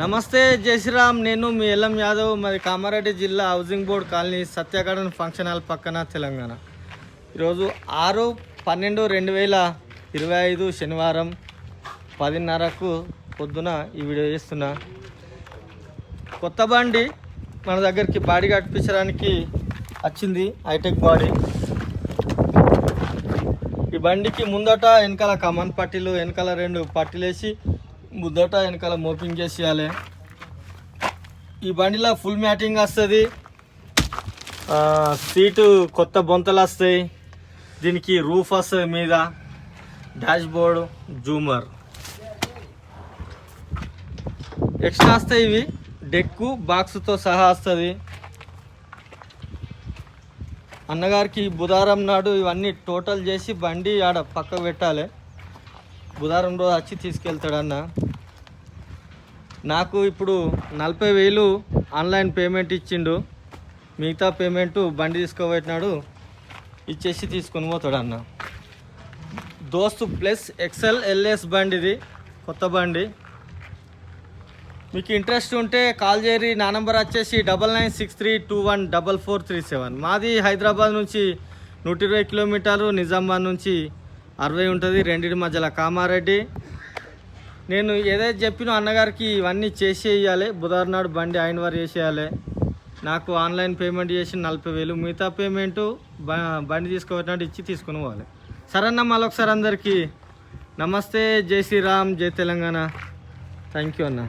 నమస్తే జై శ్రీరామ్. నేను మీ ఎల్ఎం యాదవ్ మరి కామారెడ్డి జిల్లా housing board colony Satya garden function hall పక్కన తెలంగాణ. ఈరోజు ఆరు పన్నెండు రెండు వేల ఇరవై ఐదు శనివారం పదిన్నరకు పొద్దున ఈ వీడియో చేస్తున్నా. కొత్త బండి మన దగ్గరికి బాడీ కట్టించడానికి వచ్చింది హైటెక్ బాడీ. ఈ బండికి ముందట వెనకాల కమన్ పట్టీలు వెనకాల రెండు పట్టీలు వేసి ముద్దట వెనకాల మోపింగ్ చేసేయాలి. ఈ బండిలో ఫుల్ మ్యాటింగ్ వస్తుంది. సీటు కొత్త బొంతలు వస్తాయి. దీనికి రూఫ్ వస్తుంది మీద. డాష్బోర్డ్ జూమర్. ఎక్స్ట్రా వస్తాయి ఇవి. డెక్కు బాక్స్తో సహా వస్తుంది. అన్నగారికి బుధారం నాడు ఇవన్నీ టోటల్ చేసి బండి ఆడ పక్కకు పెట్టాలి. బుధారం రోజు వచ్చి తీసుకెళ్తాడు అన్న. నాకు ఇప్పుడు నలభై వేలు ఆన్లైన్ పేమెంట్ ఇచ్చిండు. మిగతా పేమెంట్ బండి తీసుకోబోయినాడు ఇచ్చేసి తీసుకొని పోతాడు అన్న. దోస్తు ప్లస్ ఎక్సెల్ ఎల్ఎస్ బండి ఇది కొత్త బండి. మీకు ఇంట్రెస్ట్ ఉంటే కాల్ చేయరి నా నెంబర్ వచ్చేసి double nine six three two one double four three seven. మాది హైదరాబాద్ నుంచి నూట ఇరవై కిలోమీటర్లు నిజామాబాద్ నుంచి అరవై ఉంటుంది రెండింటి మధ్యలో కామారెడ్డి. నేను ఏదైతే చెప్పినో అన్నగారికి ఇవన్నీ చేసేయాలి. బుధవారం నాడు బండి ఆయన వారు చేసేయాలి. నాకు ఆన్లైన్ పేమెంట్ చేసి నలభై వేలు మిగతా పేమెంటు బండి తీసుకోబెట్టినట్టు ఇచ్చి తీసుకుని పోవాలి. సరే అన్న మళ్ళొకసారి అందరికీ నమస్తే జై శ్రీరామ్ జై తెలంగాణ. థ్యాంక్ యూ అన్నా.